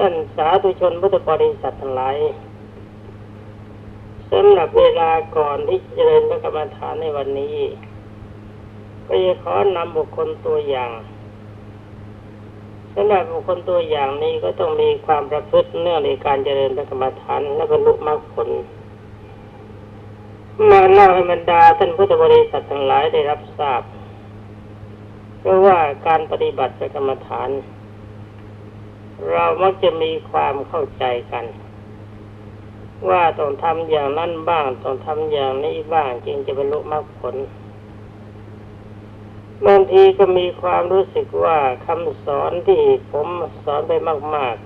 ท่านสาธุชนพุทธบริษัททั้งหลายสำหรับเวลาก่อนที่จะเจริญพระกรรมฐานในวันนี้ ก็จะขอนำบุคคลตัวอย่างสำหรับบุคคลตัวอย่างนี้ก็ต้องมีความประพฤติเนื่องในการเจริญพระกรรมฐานและบรรลุมรรคผลมาเล่าให้บรรดาท่านพุทธบริษัททั้งหลายได้รับทราบเพราะว่าการปฏิบัติพระกรรมฐาน เรามักจะมีความเข้าใจกัน ว่าต้องทำอย่างนั้นบ้าง ต้องทำอย่างนี้บ้างจึงจะบรรลุมรรคผลบางทีก็มีความรู้สึกว่าคำสอนที่ผมสอนไปมาก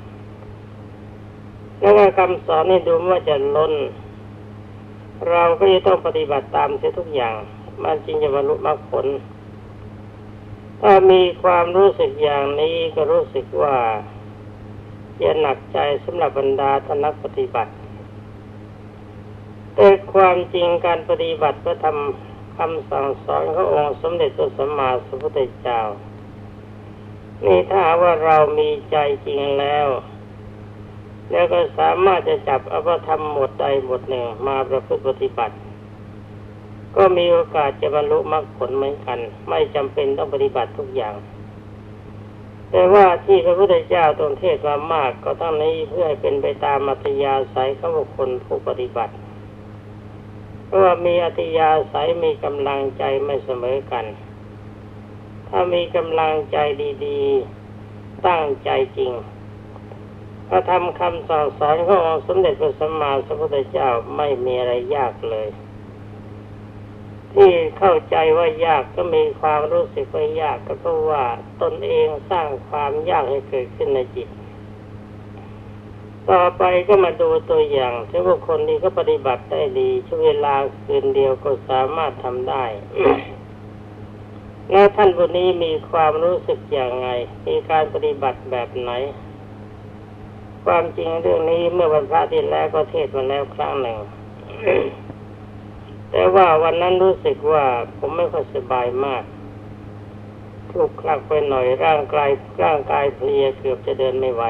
ๆ แล้วก็คำสอนนี่ดูว่าจะล้น เราก็จะต้องปฏิบัติตามเสียทุกอย่าง มันจริงจะบรรลุมรรคผล ถ้ามีความรู้สึกอย่างนี้ก็รู้สึกว่า จะหนักใจสำหรับบรรดาทนักปฏิบัติ แต่ความจริงการปฏิบัติเพื่อทำคำสั่งสอนขององค์สมเด็จพระสัมมาสัมพุทธเจ้านี่ถ้าว่าเรามีใจจริงแล้ว แล้วก็สามารถจะจับอภธรรมหมดใดหมดหนึ่งมาประพฤติปฏิบัติ ก็มีโอกาสจะบรรลุมรรคผลเหมือนกัน ไม่จำเป็นต้องปฏิบัติทุกอย่าง แต่ว่าที่พระพุทธเจ้าตรงเทศมามากก็ทั้งนี้เพื่อเป็นไปตามมัธยาศัยของบุคคลผู้ปฏิบัติเพราะว่ามีอัธยาศัยมีกำลังใจไม่เสมอกัน ถ้ามีกำลังใจดีๆ ตั้งใจจริงพระธรรมคำสั่งสอนขององค์สมเด็จพระสัมมาสัมพุทธเจ้าไม่มีอะไรยากเลย ที่เข้าใจว่ายากก็มีความรู้สึกว่ายากก็เพราะว่าตนเองสร้างความยากให้เกิดขึ้นในจิต ต่อไปก็มาดูตัวอย่างที่บุคคลนี้ก็ปฏิบัติได้ดีช่วงเวลาคืนเดียวก็สามารถทำได้แล้วท่านผู้นี้มีความรู้สึกอย่างไง มีการปฏิบัติแบบไหน ความจริงเรื่องนี้เมื่อวันพระที่แล้วก็เทศมาแล้วครั้งหนึ่ง แต่ว่าวันนั้นรู้สึกว่าผมไม่ค่อยสบายมากทุกคลักไปหน่อยร่างกายร่างกายเพลียเกือบจะเดินไม่ไหว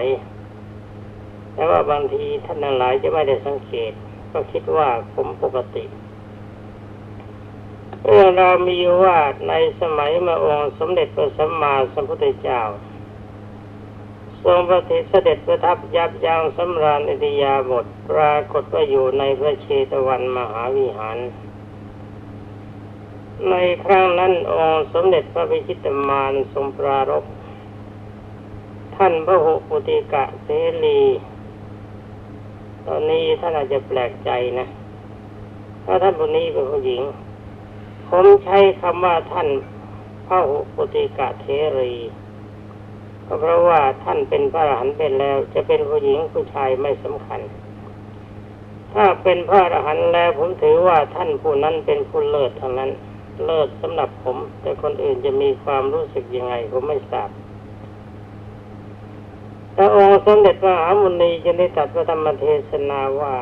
แต่ว่าบางทีท่านหลายจะไม่ได้สังเกต ก็คิดว่าผมปกติเรื่องเรามีว่าในสมัยมาองค์สมเด็จพระสัมมาสัมพุทธเจ้า ทรงประทิเสด็จประทับยับยั้งสำราญอิทยาบทปรากฏว่าอยู่ในพระเชตวันมหาวิหาร ในครั้งนั้นองค์สมเด็จพระพิชิตมารทรงปรารภท่านพระหุปุติกะเสรี ตอนนี้ท่านอาจจะแปลกใจนะถ้าท่านผู้นี้เป็นผู้หญิง ผมใช้คำว่าท่านพระหุปุติกะเทรีก็เพราะว่าท่านเป็นพระอรหันต์เป็นแล้ว จะเป็นผู้หญิงผู้ชายไม่สำคัญ ถ้าเป็นพระอรหันต์แล้วผมถือว่าท่านผู้นั้นเป็นผู้เลิศเทั้งนั้น เลิศสำหรับผม แต่คนอื่นจะมีความรู้สึกยังไงผมไม่ทราบแต่องค์สมเด็จพระมหามุนีจะได้ตรัสพระธรรมเทศนาว่า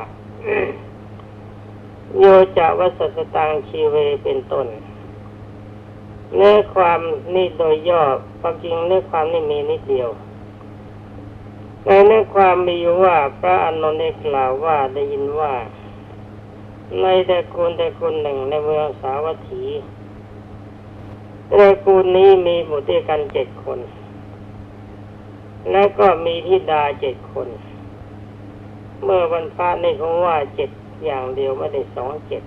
โยจะวัสสตังชีเวเป็นต้นเนื้อความนี่โดยย่อความจริงเนื้อความนี่มีนิดเดียวในเนื้อความมีอยู่ว่าพระอานนท์ได้กล่าวว่าได้ยินว่า ในแต่กูลแต่กูลหนึ่งในเมืองสาวัตถีแต่กูลนี้มีบุตรด้วยกันเจ็ดคน และก็มีธิดาเจ็ดคน เมื่อวันพระนี่เขาว่าเจ็ดอย่างเดียวไม่ได้สองเจ็ด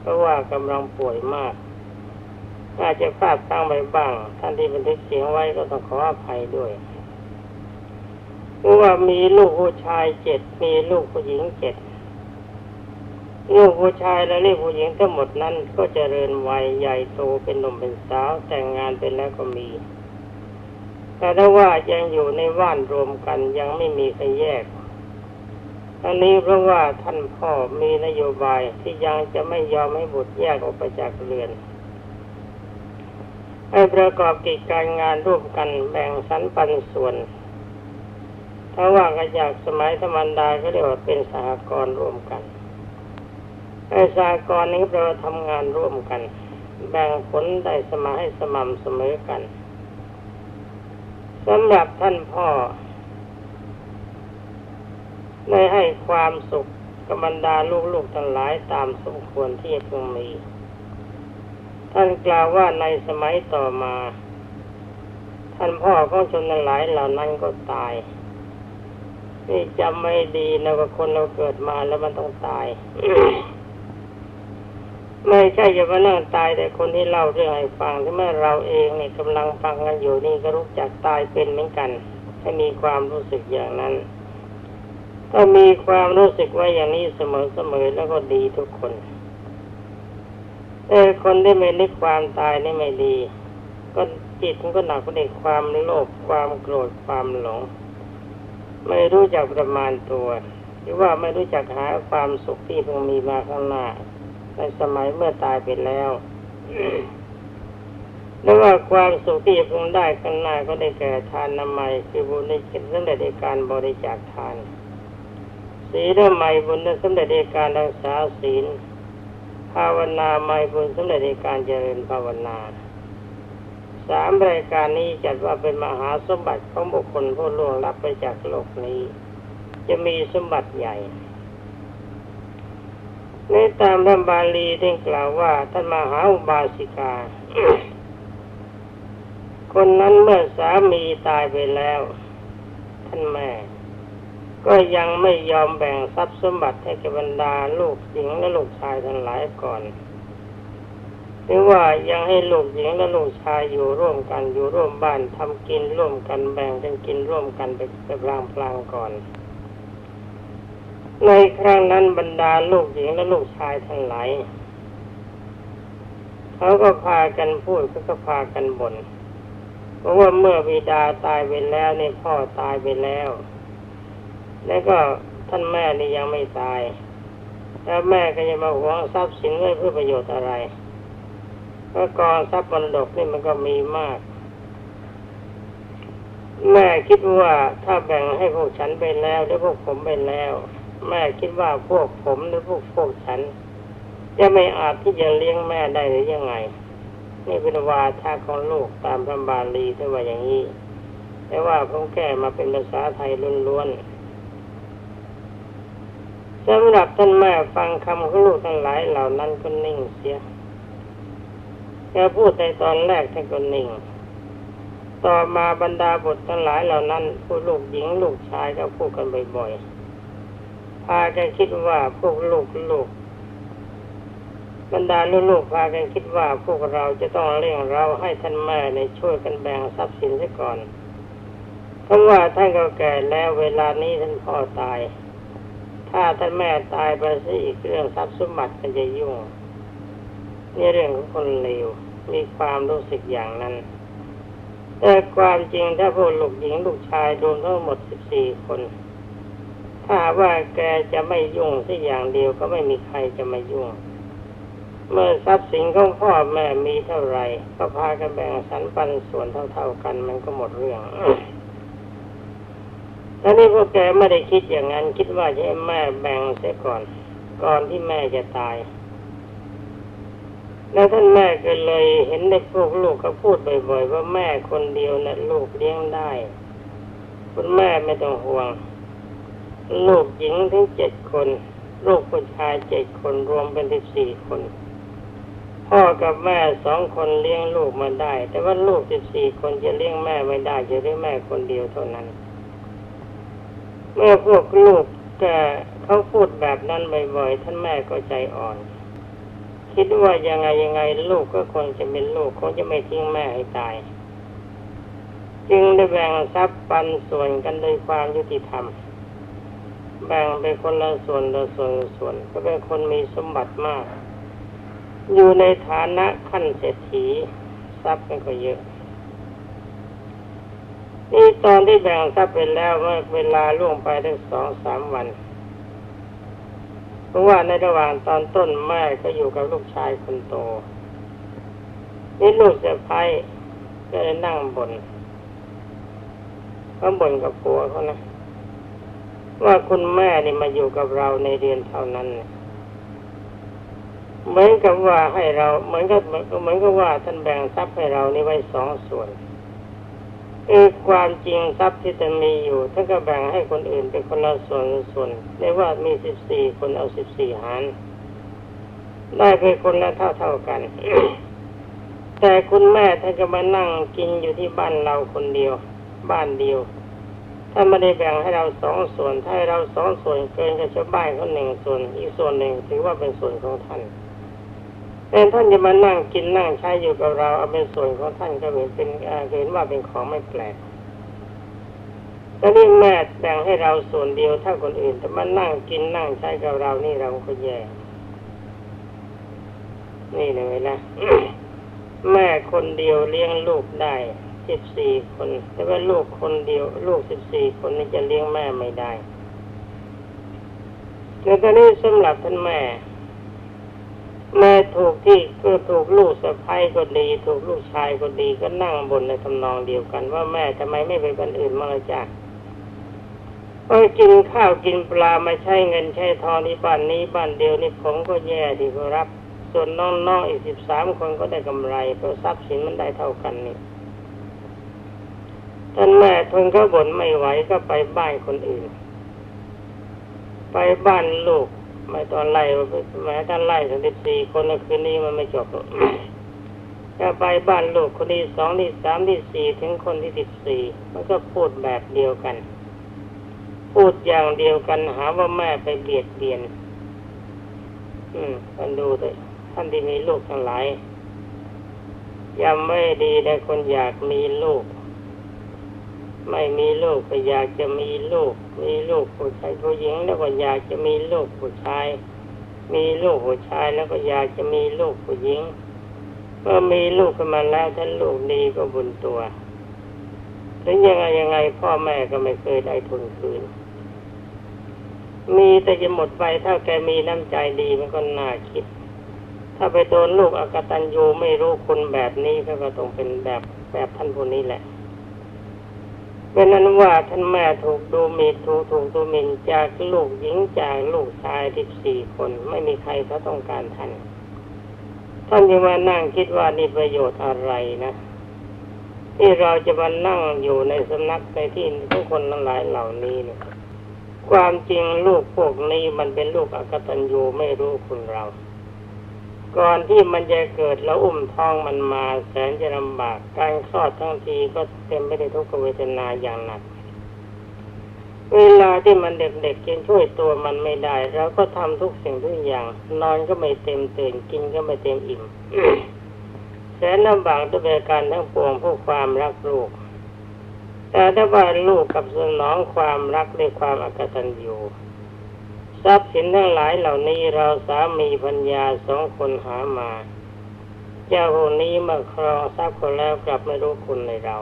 เพราะว่ากำลังป่วยมาก อาจจะพลาดตั้งไปบ้าง ท่านที่บันทึกเสียงไว้ก็ต้องขออภัยด้วยเพราะว่ามีลูกผู้ชายเจ็ดมีลูกผู้หญิงเจ็ด ลูกผู้ชายและลูกผู้หญิงทั้งหมดนั้นก็เจริญวัยใหญ่โตเป็นหนุ่มเป็นสาวแต่งงานเป็นแล้วก็มี แต่ถ้าว่ายังอยู่ในว่านรวมกันยังไม่มีใครแยกอันนี้เพราะว่าท่านพ่อมีนโยบายที่ยังจะไม่ยอมให้บุตรแยกออกไปจากเรือนให้ประกอบกิจการงานร่วมกันแบ่งสรรปันส่วน ถ้าว่ากันจากสมัยธรรมดาก็เรียกว่าเป็นสหกรณ์ร่วมกัน ไอ้สหกรนี้เราทำงานร่วมกัน แบ่งผลได้สมาให้สม่ำเสมอกันสำหรับท่านพ่อได้ให้ความสุขกับบรรดาลูกๆทั้งหลายตามสมควรที่พึงมี ท่านกล่าวว่าในสมัยต่อมา ท่านพ่อของชนทั้งหลายเหล่านั้นก็ตายนี่จำไม่ดีนะว่าคนเราเกิดมาแล้วมันต้องตาย ไม่ใช่จะมานั่งตายแต่คนที่เล่าเรื่องให้ฟังที่เมื่อเราเองเนี่ยกำลังฟังกันอยู่นี่ก็รู้จักตายเป็นเหมือนกันให้มีความรู้สึกอย่างนั้นถ้ามีความรู้สึกว่าอย่างนี้เสมอๆแล้วก็ดีทุกคนแต่คนที่ไม่นึกความตายนี่ไม่ดี ก็จิตมันก็หนักไปในความโลภความโกรธความหลง ไม่รู้จักประมาณตัว หรือว่าไม่รู้จักหาความสุขที่เพิ่งมีมาข้างหน้า ในสมัยเมื่อตายไปแล้วหรือว่าความสุขที่เพิ่งได้ข้างหน้าก็ได้แก่ทานนามัยคือบุญในจิตสำเร็จในการบริจาคทาน ศีลใหม่บุญนั้นสำเร็จในการรักษาศีล ภาวนาใหม่บุญสำเร็จในการเจริญภาวนาสามรายการนี้จัดว่าเป็นมหาสมบัติของบุคคลผู้ล่วงลับไปจากโลกนี้ จะมีสมบัติใหญ่ ในตามพระบาลีได้กล่าวว่าท่านมหาอุบาสิกา คนนั้นเมื่อสามีตายไปแล้ว ท่านแม่ ก็ยังไม่ยอมแบ่งทรัพย์สมบัติให้แก่บรรดาลูกหญิงและลูกชายทั้งหลายก่อนหรือว่ายังให้ลูกหญิงและลูกชายอยู่ร่วมกันอยู่ร่วมบ้านทำกินร่วมกันแบ่งกันกินร่วมกันไปไปพลางพลางๆก่อน ในครั้งนั้นบรรดาลูกหญิงและลูกชายทั้งหลายเขาก็พากันพูดเขาก็พากันบน่นเพราะว่าเมื่อบิดาตายไปแล้วเนี่ยพ่อตายไปแล้ว แล้วก็ท่านแม่นี่ยังไม่ตาย แล้วแม่ก็จะมาหวงทรัพย์สินไว้เพื่อประโยชน์อะไรเพราะกองทรัพย์มรดกนี่มันก็มีมาก แม่คิดว่าถ้าแบ่งให้พวกฉันไปแล้วหรือพวกผมไปแล้ว แม่คิดว่าพวกผมหรือพวกพวกฉัน จะไม่อาจที่จะเลี้ยงแม่ได้หรือยังไง นี่เป็นวาทะของลูกตามพระบาลีที่ว่าอย่างนี้ แต่ว่าผมแก้มาเป็นภาษาไทยล้วนๆสำหรับท่านแม่ฟังคำของลูกทั้งหลายเหล่านั้นก็นิ่งเสียแกพูดในตอนแรกท่านก็นิ่งต่อมาบรรดาบุตรทั้งหลายเหล่านั้นผู้ลูกหญิงลูกชายก็พูดกันบ่อยๆ พากันคิดว่าพวกลูกลูกบรรดาลูกๆพากันคิดว่าพวกเราจะต้องเร่งเราให้ท่านแม่ในช่วยกันแบ่งทรัพย์สินซะก่อนเพราะว่าท่านก็แก่แล้วเวลานี้ท่านพ่อตาย ถ้าท่านแม่ตายไปซะอีกเรื่องทรัพย์สมบัติมันจะยุ่งนี่เรื่องของคนเลวมีความรู้สึกอย่างนั้น แต่ความจริงถ้าพวกลูกหญิงลูกชายรวมทั้งหมดสิบสี่คน ถ้าว่าแกจะไม่ยุ่งสักอย่างเดียวก็ไม่มีใครจะมายุ่ง เมื่อทรัพย์สินของพ่อแม่มีเท่าไหร่ ก็พากันแบ่งสรรปันส่วนเท่าๆกันมันก็หมดเรื่องแล้วนี่พวกแกไม่ได้คิดอย่างนั้น คิดว่าจะให้แม่แบ่งเสียก่อน ก่อนที่แม่จะตาย แล้วท่านแม่ก็เลยเห็นในพวกลูกก็พูดบ่อยๆว่าแม่คนเดียวนะลูกเลี้ยงได้ คุณแม่ไม่ต้องห่วง ลูกหญิงถึงเจ็ดคน ลูกผู้ชายเจ็ดคนรวมเป็นสิบสี่คน พ่อกับแม่สองคนเลี้ยงลูกมาได้ แต่ว่าลูกสิบสี่คนจะเลี้ยงแม่ไม่ได้จะเลี้ยงแม่คนเดียวเท่านั้น เมื่อพวกลูกแกเขาพูดแบบนั้นบ่อยๆท่านแม่ก็ใจอ่อน คิดว่ายังไงยังไงลูกก็คงจะเป็นลูกคงจะไม่ทิ้งแม่ให้ตาย จึงได้แบ่งทรัพย์ปันส่วนกันโดยความยุติธรรม แบ่งไปคนละส่วนละส่วนละส่วน ก็เป็นคนมีสมบัติมาก อยู่ในฐานะขั้นเศรษฐีทรัพย์มันก็เยอะ นี่ตอนที่แบ่งทรัพย์ไปแล้วเมื่อเวลาล่วงไปได้สองสามวัน เพราะว่าในระหว่างตอนต้นแม่ก็อยู่กับลูกชายคนโต นี่ลูกสะพ้ายก็เลยนั่งบนเขาบ่นกับผัวเขานะ ว่าคุณแม่นี่มาอยู่กับเราในเดือนเท่านั้นเหมือนกับว่าให้เราเหมือนกับเหมือนกับว่าท่านแบ่งทรัพย์ให้เรานี่ไว้สองส่วนคือความจริงทรัพย์ที่จะมีอยู่ท่านก็แบ่งให้คนอื่นเป็นคนละส่วนส่วนเรียกว่ามีสิบสี่คนเอาสิบสี่หารได้เป็นคนละเท่าเท่ากัน แต่คุณแม่ท่านก็มานั่งกินอยู่ที่บ้านเราคนเดียว บ้านเดียว ท่าไม่ได้แบ่งให้เราสองส่วน ถ้าให้เราสองส่วนเกินกับชาวบ้านเขาหนึ่งส่วน อีกส่วนหนึ่งถือว่าเป็นส่วนของท่านแต่ท่านจะมานั่งกินนั่งใช้อยู่กับเราเอาเป็นส่วนของท่านก็เห็นเป็นเห็นว่าเป็นของไม่แปลกแต่นี่แม่แบ่งให้เราส่วนเดียวเท่าคนอื่นแต่มานั่งกินนั่งใช้กับเรานี่เราก็แย่นี่เลยนะแม่คนเดียวเลี้ยงลูกได้ สิบสี่คน แต่ว่าลูกคนเดียว ลูกสิบสี่คนนี่จะเลี้ยงแม่ไม่ได้ในตอนนี้สำหรับท่านแม่ แม่ถูกที่ก็ถูกลูกสะพ้ายก็ดี ถูกลูกชายก็ดีก็นั่งบนในทำนองเดียวกัน ว่าแม่ทำไมไม่ไปคนอื่นมางล่ะจ้ะเออกินข้าวกินปลาไม่ใช่เงินใช่ทองที่บ้านนี้บ้านเดียวนี่ผมก็แย่ดีครับ ส่วนน้องๆอีกสิบสามคนก็ได้กำไรเพราะทรัพย์สินมันได้เท่ากันนี่ ท่านแม่ทนก็บ่นไม่ไหวก็ไปบ้านคนอื่น ไปบ้านลูกไม่ตอนไล่แม้ท่านไล่ถึงสิบสี่คนคืนนี้มันไม่จบหรอกถ้าไปบ้านลูกคนที่สองที่สามที่สี่ถึงคนที่สิบสี่มันก็พูดแบบเดียวกัน พูดอย่างเดียวกันหาว่าแม่ไปเบียดเบียน อืมท่านดูเลยท่านที่มีลูกทั้งหลายยังไม่ดีในคนอยากมีลูก ไม่มีลูกก็อยากจะมีลูก มีลูกผู้ชายผู้หญิงแล้วก็อยากจะมีลูกผู้ชาย มีลูกผู้ชายแล้วก็อยากจะมีลูกผู้หญิงเมื่อมีลูกขึ้นมาแล้วถ้านลูกดีก็บุญตัวถึงยังไงยังไงพ่อแม่ก็ไม่เคยได้ทุนคืน มีแต่จะหมดไปถ้าแกมีน้ำใจดีมันก็น่าคิด ถ้าไปโดนลูกอากตันยูไม่รู้คุณแบบนี้ก็ต้องเป็นแบบแบบท่านผู้นี้แหละ เป็นนั้นว่าท่านแม่ถูกดูหมีถูกถูกดูหมิ่นจากลูกหญิงจากลูกชายที่สี่คนไม่มีใครเขาต้องการท่านท่านยังมานั่งคิดว่านี่ประโยชน์อะไรนะที่เราจะมานั่งอยู่ในสำนักในที่ทุกคนทั้งหลายเหล่านี้เนี่ยความจริงลูกพวกนี้มันเป็นลูกอกตัญญูไม่รู้คุณเรา ก่อนที่มันจะเกิดแล้วอุ้มท้องมันมาแสนจะลำบาก การคลอดทั้งทีก็เต็มไปด้วยทุกขเวทนาอย่างหนัก เวลาที่มันเด็กๆกินช่วยตัวมันไม่ได้เราก็ทำทุกสิ่งทุกอย่าง นอนก็ไม่เต็มตื่นกินก็ไม่เต็มอิ่มแสนลำบากด้วยประการทั้งปวงเพื่อความรักลูกแต่ถ้าว่าลูกกับสนองความรักด้วยความอกตัญญู ทรัพย์สินทั้งหลายเหล่านี้เราสามีพัญญาสองคนหามา เจ้าคนนี้มาครองทรัพย์คนแล้วกลับไม่รู้คุณในเรา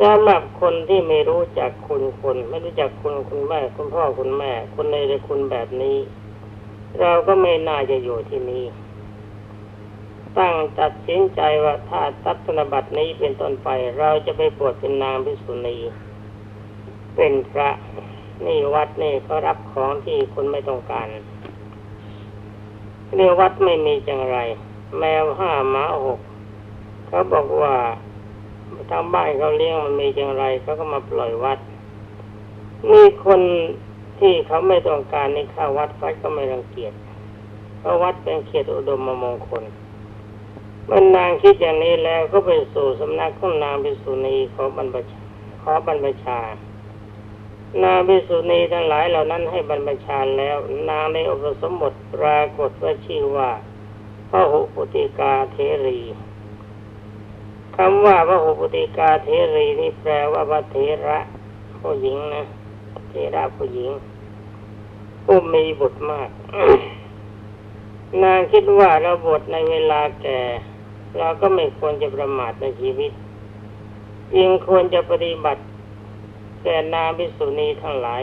สำหรับคนที่ไม่รู้จักคุณคน ไม่รู้จักคุณคุณแม่คุณพ่อคุณแม่คุณในคุณแบบนี้ เราก็ไม่น่าจะอยู่ที่นี่ตั้งตัดสินใจว่าถ้าตัดธนบัตรนี้เป็นต้นไป เราจะไปบวชเป็นนางพิสุณีเป็นพระ นี่วัดนี่เขารับของที่คุณไม่ต้องการเรียวัดไม่มีจังไร แมวห้าหมาหกเขาบอกว่าทางบ้านเขาเลี้ยงมันมีจังไรเขาก็มาปล่อยวัด มีคนที่เขาไม่ต้องการในข้าวัดวัดก็ไม่รังเกียจเพราะวัดเป็นเขตอุดมมงคลเมื่อนางคิดอย่างนี้แล้วก็ไปสู่สำนักของนางพิสุณีขอบรรพชาขอบรรพชา นางพิสุณีทั้งหลายเหล่านั้นให้บรรพชาแล้ว นางในอุปสมบทปรากฏว่าชื่อว่าพระหุปุติกาเทรีคำว่าพระหุปุติกาเทรีนี่แปลว่าพระเทระผู้หญิงนะเทระผู้หญิงผู้มีบุตรมาก นางคิดว่าเราบวชในเวลาแก่ เราก็ไม่ควรจะประมาทในชีวิตยิ่งควรจะปฏิบัติ แก่นางพิสุณีทั้งหลาย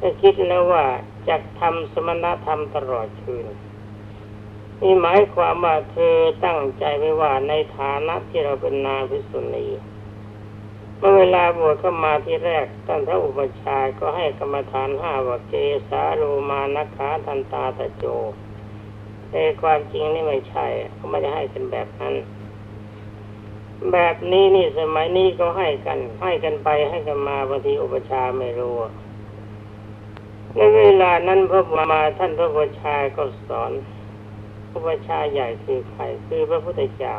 ก็คิดแล้วว่าจะทำสมณธรรมตลอดคืนนี่หมายความว่าเธอตั้งใจไว้ว่าในฐานะที่เราเป็นนางพิสุณีเมื่อเวลาบวชเข้ามาที่แรกท่านพระอุปชายก็ให้กรรมฐานห้าว่าเกสาโรมานักขาทันตาตะโจแต่ความจริงนี่ไม่ใช่เขาไม่ได้ให้เป็นแบบนั้น แบบนี้นี่สมัยนี้ก็ให้กัน ให้กันไปให้กันมาบางทีอุปชาไม่รู้ในเวลานั้นพระมาท่านพระอุชาย์ก็สอนอุปชาใหญ่คือใครคือพระพุทธเจ้า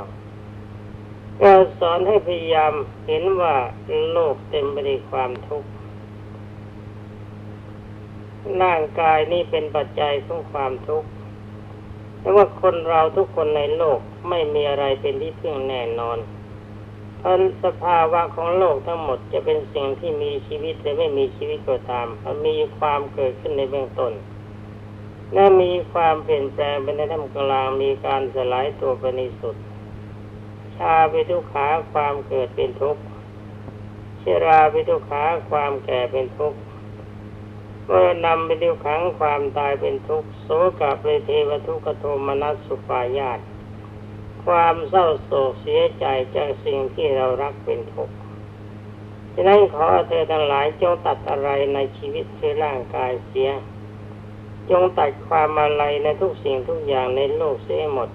ก็สอนให้พยายามเห็นว่าโลกเต็มไปด้วยความทุกข์ร่างกายนี่เป็นปัจจัยของความทุกข์แต่ว่าคนเราทุกคนในโลกไม่มีอะไรเป็นที่พึ่งแน่นอน เพราะสภาวะของโลกทั้งหมดจะเป็นสิ่งที่มีชีวิตหรือไม่มีชีวิตก็ตาม มันมีความเกิดขึ้นในเบื้องต้นและมีความเปลี่ยนแปลงเป็นในท่ามกลางมีการสลายตัวไปในสุด ชาไปทุกขาความเกิดเป็นทุกข์ชราไปทุกขาความแก่เป็นทุกข์เมื่อนำไปทุกขังความตายเป็นทุกข์โสกะเปรเทวทุกขโทมนัสสุปายาต ความเศร้าโศกเสียใจจากสิ่งที่เรารักเป็นทุกข์ฉะนั้นขอเธอทั้งหลายจงตัดอะไรในชีวิตคือร่างกายเสีย จงตัดความอะไรในทุกสิ่งทุกอย่างในโลกเสียหมด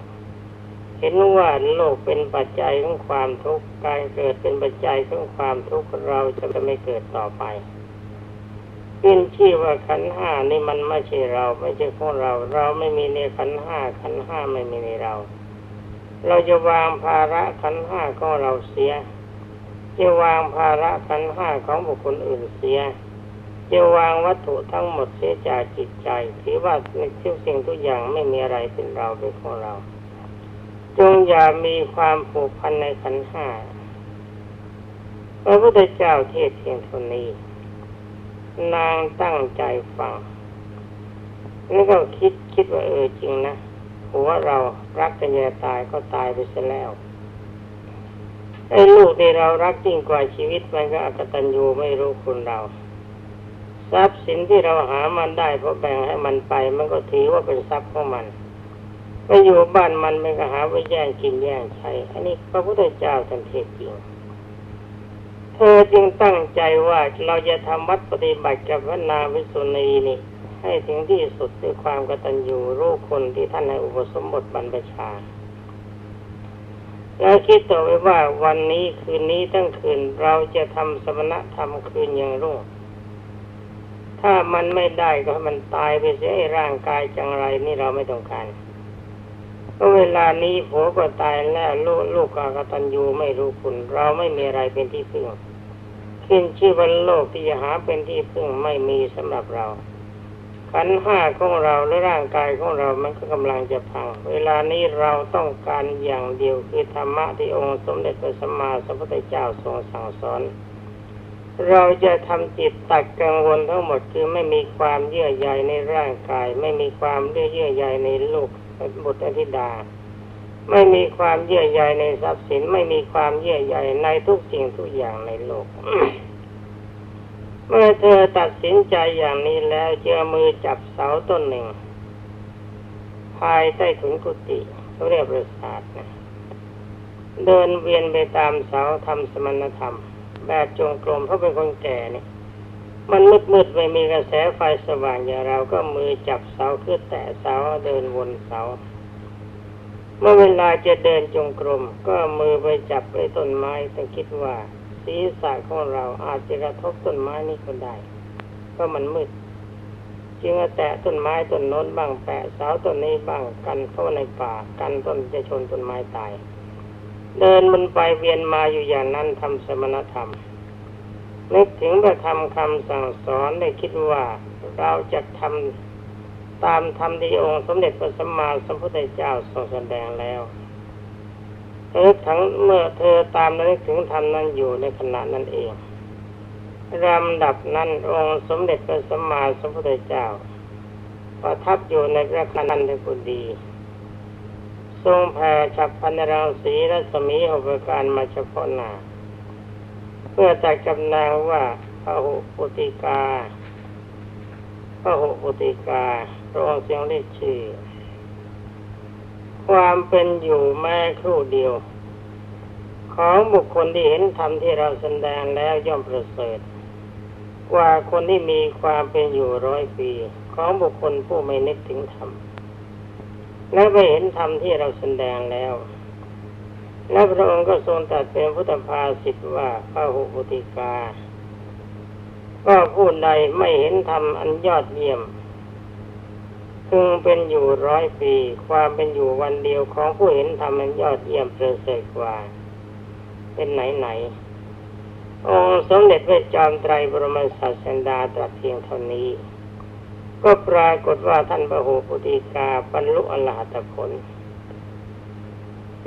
เห็นว่าโลกเป็นปัจจัยของความทุกข์การเกิดเป็นปัจจัยของความทุกข์เราจะไม่เกิดต่อไปขึ้นชื่อว่าขันห้านี่มันไม่ใช่เรา ไม่ใช่ของเรา เราไม่มีในขันห้าขันห้าไม่มีในเรา เราจะวางภาระขันห้าของเราเสีย จะวางภาระขันห้าของบุคคลอื่นเสีย จะวางวัตถุทั้งหมดเสียจากจิตใจถือว่าในทุกสิ่งทุกอย่างไม่มีอะไรเป็นเราเป็นของเรา จงอย่ามีความผูกพันในขันห้าพระพุทธเจ้าเทศเพียงเท่านี้ นางตั้งใจฟังแล้วก็คิดคิดว่าเออจริงนะ ผัวเรารักกันจะตายก็ตายไปซะแล้วไอ้ลูกที่เรารักยิ่งกว่าชีวิตมันก็อกตัญญูไม่รู้คุณเรา ทรัพย์สินที่เราหามันได้เพราะแบ่งให้มันไป มันก็ถือว่าเป็นทรัพย์ของมันไปอยู่บ้านมันมันก็หาไว้แย่งกินแย่งใช้ อันนี้พระพุทธเจ้าท่านเทศจริงเธอจึงตั้งใจว่าเราจะทำวัดปฏิบัติกับพระนางวิสุณีนี่ ให้ถึงที่สุดด้วยความกตัญญูรู้คนที่ท่านให้อุปสมบทบรรพชา แล้วคิดต่อไปว่าวันนี้คืนนี้ทั้งคืนเราจะทำสมณธรรมคืนอย่างรุ่งถ้ามันไม่ได้ก็ให้มันตายไปเสียร่างกายจังไรนี่เราไม่ต้องการเพราะเวลานี้ผัวก็ตายแล้วลูกลูกกตัญญูไม่รู้คุณ เราไม่มีอะไรเป็นที่พึ่งขึ้นชื่อว่าโลกที่จะหาเป็นที่พึ่งไม่มีสำหรับเรา ขันห้าของเราและร่างกายของเรามันก็กำลังจะพัง เวลานี้เราต้องการอย่างเดียวคือธรรมะที่องค์สมเด็จพระสัมมาสัมพุทธเจ้าทรงสั่งสอน เราจะทำจิตตัดกังวลทั้งหมดคือไม่มีความเยื่อใยในร่างกาย ไม่มีความเยื่อใยในลูกบุตรธิดา ไม่มีความเยื่อใยในทรัพย์สิน ไม่มีความเยื่อใยในทุกสิ่งทุกอย่างในโลก เมื่อเธอตัดสินใจอย่างนี้แล้วเจือมือจับเสาต้นหนึ่ง ภายใต้ถุนกุฏิเขาเรียกประสาทนะเดินเวียนไปตามเสาทำสมณธรรม แบบจงกรมเพราะเป็นคนแก่เนี่ย มันมืดมืดไม่มีกระแสไฟสว่างอย่างเราก็มือจับเสาคือแตะเสาเดินวนเสา เมื่อเวลาจะเดินจงกรมก็มือไปจับไอ้ต้นไม้แต่คิดว่า ศีรษะของเราอาจจะกระทบต้นไม้นี้ก็ได้เพราะมันมืดจึงแตะต้นไม้ต้นโน้นบ้างแตะเสาต้นนี้บ้างกันเข้าในป่ากันต้นจะชนต้นไม้ตาย เดินมันไปเวียนมาอยู่อย่างนั้นทำสมณธรรม นึกถึงพระธรรมคำสั่งสอนได้คิดว่าเราจะทำตามธรรมที่องค์สมเด็จพระสัมมาสัมพุทธเจ้าทรงแสดงแล้ว เธอทั้งเมื่อเธอตามนึกถึงธรรมนั้นอยู่ในขณะนั้นเองลำดับนั้นองค์สมเด็จพระสัมมาสัมพุทธเจ้า ประทับอยู่ในพระคันธกุฎีทรงแผ่ฉับพันรังสีรัศมีหกประการมาเฉพาะหน้าเพื่อตัดกำนางว่าพระหุปุติกาพระหุปุติกาพระองค์เสียงเรียกชื่อ ความเป็นอยู่แม้ครู่เดียว ของบุคคลที่เห็นธรรมที่เราแสดงแล้วย่อมประเสริฐกว่าคนที่มีความเป็นอยู่ร้อยปี ของบุคคลผู้ไม่นึกถึงธรรมและไปเห็นธรรมที่เราแสดงแล้ว และพระองค์ก็ทรงตรัสเป็นพุทธภาษิตว่าพระหุปุติกา ก็ผู้ใดไม่เห็นธรรมอันยอดเยี่ยม พึงเป็นอยู่ร้อยปี ความเป็นอยู่วันเดียวของผู้เห็นธรรมอันยอดเยี่ยมประเสริฐกว่า เป็นไหนไหนๆองค์สมเด็จพระจอมไตรบรมศาสดาตรัสเพียงเท่านี้ ก็ปรากฏว่าท่านพระโหปุติกาบรรลุอรหัตผล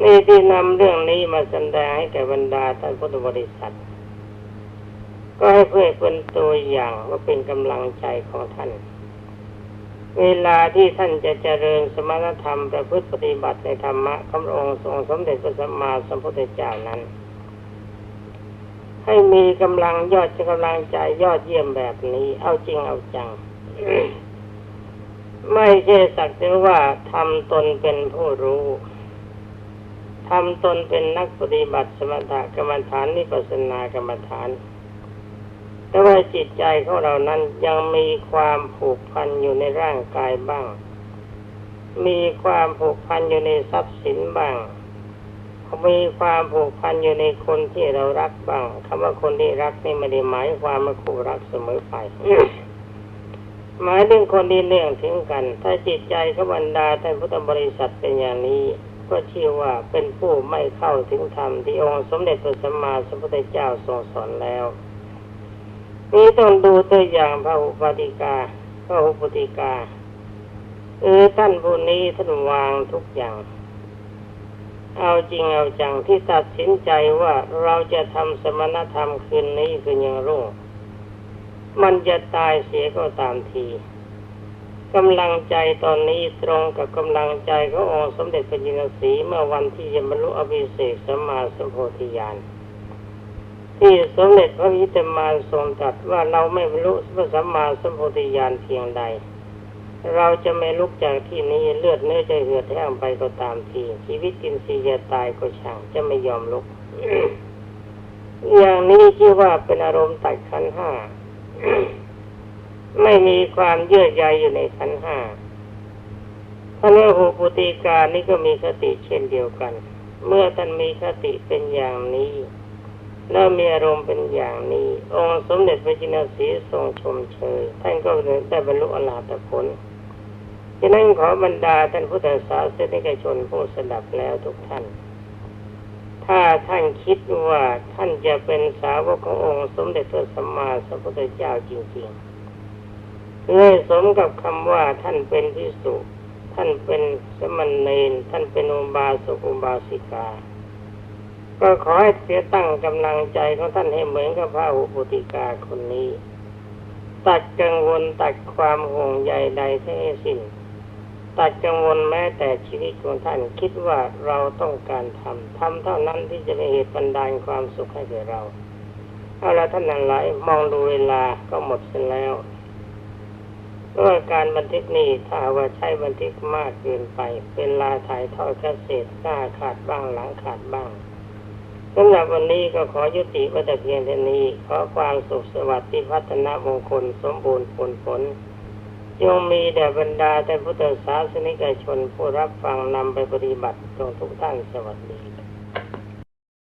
นี่ที่นำเรื่องนี้มาแสดงให้แก่บรรดาท่านพุทธบริษัท ก็ให้เพื่อเป็นตัวอย่างว่าเป็นกำลังใจของท่าน เวลาที่ท่านจะเจริญสมณธรรมประพฤติปฏิบัติในธรรมะของพระองค์ทรงสมเด็จพระสัมมาสัมพุทธเจ้านั้น ให้มีกำลังยอดจะกำลังใจยอดเยี่ยมแบบนี้ เอาจริงเอาจัง ไม่ใช่สักแต่ว่าทำตนเป็นผู้รู้ทำตนเป็นนักปฏิบัติสมถกรรมฐานนิพพานากรรมฐาน แต่ว่าจิตใจของเรานั้นยังมีความผูกพันอยู่ในร่างกายบ้าง มีความผูกพันอยู่ในทรัพย์สินบ้าง มีความผูกพันอยู่ในคนที่เรารักบ้างคำว่าคนที่รักนี่ไม่ได้หมายความว่าคู่รักเสมอไปหมายถึงคนที่เนื่องถึงกัน ถ้าจิตใจเขาบรรดาท่านพุทธบริษัทเป็นอย่างนี้ ก็ชื่อว่าเป็นผู้ไม่เข้าถึงธรรมที่องค์สมเด็จพระสัมมาสัมพุทธเจ้าทรงสอนแล้ว นี่ต้องดูตัวอย่างพระอุปติกาพระอุปติกาเออท่านผู้นี้ท่านวางทุกอย่าง เอาจริงเอาจังที่ตัดสินใจว่าเราจะทำสมณธรรมคืนนี้คือยังรุ่งมันจะตายเสียก็ตามทีกำลังใจตอนนี้ตรงกับกำลังใจขององค์สมเด็จพระจินสีเมื่อวันที่จะบรรลุอภิเษกสัมมาสัมโพธิญาณ ที่สมเด็จพระวิตรมานทรงตรัสว่าเราไม่บรรลุพระสัมมาสัมโพธิญาณเพียงใด เราจะไม่ลุกจากที่นี้เลือดเนื้อจะเหือดแห้งไปก็ตามทีชีวิตกินสีจะตายก็ช่างจะไม่ยอมลุก อย่างนี้ชื่อว่าเป็นอารมณ์ตัดขันห้าไม่มีความเยื่อใยอยู่ในขันห้าพระโลหุปุติการนี่ก็มีคติเช่นเดียวกัน เมื่อท่านมีคติเป็นอย่างนี้ แล้วมีอารมณ์เป็นอย่างนี้ องค์สมเด็จพระจินสีทรงชมเชยท่านก็ได้บรรลุอรหัตผลฉะนั้นขอบรรดาท่านพุทธศาสนิกชนผู้สดับแล้วทุกท่าน ถ้าท่านคิดว่าท่านจะเป็นสาวกขององค์สมเด็จพระสัมมาสัมพุทธเจ้าจริงๆเลยสมกับคำว่าท่านเป็นพิสุท่านเป็นสมณเณรท่านเป็นอุบาสกอุบาสิกา ก็ขอให้เสียตั้งกำลังใจของท่านให้เหมือนกับพระอุปุติกาคนนี้ ตัดกังวลตัดความห่วงใยใดทั้งสิ้นตัดกังวลแม้แต่ชีวิตของท่านคิดว่าเราต้องการทำทำเท่านั้นที่จะเป็นเหตุบันดาลความสุขให้แก่เราเอาละท่านนั้นหลายมองดูเวลาก็หมดเสียแล้วเพราะการบันทึกนี้ถ้าว่าใช้บันทึกมากเกินไป เป็นลาถ่ายทอดแค่เศษหน้าขาดบ้างหลังขาดบ้าง สำหรับวันนี้ก็ขอยุติวัตเพียงเท่านี้ ขอความสุขสวัสดิ์ที่พัฒนามงคลสมบูรณ์ผลผลยงมีแด่บรรดาแต่พุทธศาสนิกชนผู้รับฟังนำไปปฏิบัติจงทุกท่านสวัสดี